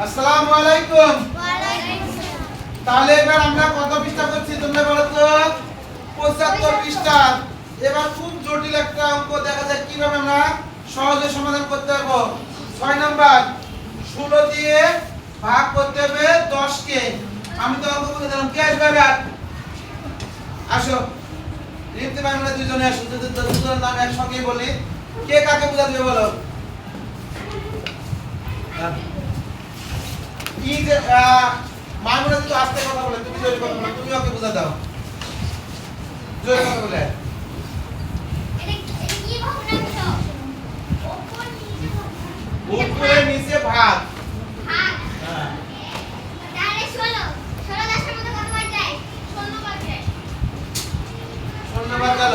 আসসালামু আলাইকুম। তাহলে এবার আমরা কত পৃষ্ঠা করছি তোমরা বলো তো? পঁচাত্তর পৃষ্ঠা। এবার খুব জটিল একটা অঙ্ক দেখা যায় কীভাবে আমরা সহজে সমাধান করতে পারব। ছয় নাম্বার ষোলো দিয়ে ভাগ করতে হবে দশকে। আমি তো অঙ্ক করে দিলাম। কে আসবে এবার? আসো। লিখতে পারব না দুজনে আসো দুজনের নাম একসঙ্গে বলি। কে কাকে বুঝা দিবে বলো কি যে আহ, মামুনা যদি আস্তে কথা বলে তুমি জোরে কথা বলো তুমি ওকে বুঝা দাও। জোরে কথা বলে। উপরে নিচে ভাত। হ্যাঁ। ধন্যবাদ গেল।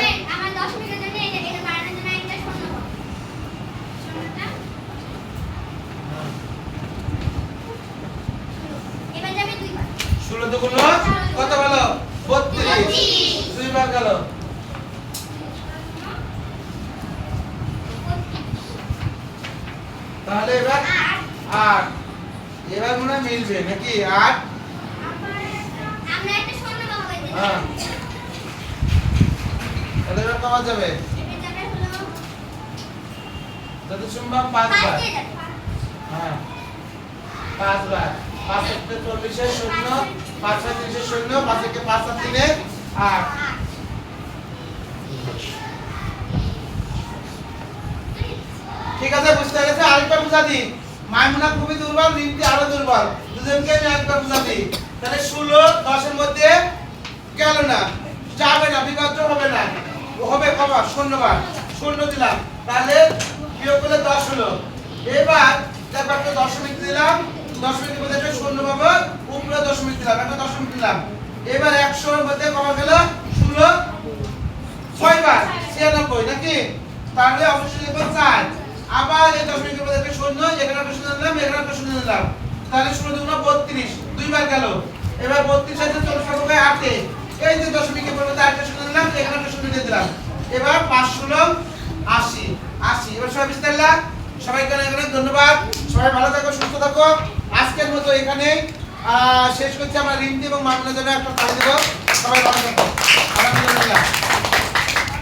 দশ মিনিটের জন্য এটা এটা বানানোর জন্য একটা শূন্য শূন্যটা। এবার যাবে দুইবার। ষোলো দুগুণ কত বলো বত্রিশ। বত্রিশ। দুইবার গেল। তাহলে এবার আট। এবার মনে মিলবে নাকি? আট। আমরা একটা শূন্য পাবো হ্যাঁ। কমা যাবে? যত সম্ভব পাঁচবার। হ্যাঁ। পাঁচবার। পাঁচ চল্লিশে শূন্য, পাঁচ তিরিশে শূন্য, পাঁচ পাঁচ আর তিনে আট। ঠিক আছে, বুঝতে পেরেছে? আরেকবার বুঝা দিই মাইমুনা খুবই দুর্বল রিমটি আরও দুর্বল। দুজনকে আমি একবার বুঝা দিই তাহলে ষোলো, দশের মধ্যে গেল না। যাবে না বিভাজ্য হবে না। কবা শূন্যবার শূন্য দিলাম। তাহলে বিয়োগ করলে দশ হলো। এবার একটা দশমিক দিলাম দশমিকের মধ্যে একটা শূন্য পাবো, উপরে দশমিক দিলাম, একটা দশমিক দিলাম। এবার একশোর মধ্যে কমা গেল ষোলো। ছয়বার, ছিয়ানব্বই, নাকি? তাহলে অবশ্যই লিখব চার। আবার এই দশমিকের মধ্যে একটা শূন্য, এখানে একটা শূন্য দিলাম, এখানে একটা শূন্য দিলাম। তাহলে ষোলো দুগুণ বত্রিশ, দুইবার গেল। এবার বত্রিশ আছে চল্লিশ আটে। এই যে দশমিকের মধ্যে একটা শূন্য দিলাম, এখানে একটা শূন্য দিয়ে দিলাম। এবার পাঁচশো ষোলো আশি আশি এবার সবাই বিস্তারিলা সবাইকে অনেক অনেক ধন্যবাদ। সবাই ভালো থাকো, সুস্থ থাকো। আজকের মতো এখানে শেষ করছি। আমরা রিমতি এবং মামলার জন্য একটা তালি দেবো। সবাই ভালো থাকো। আলহামদুলিল্লাহ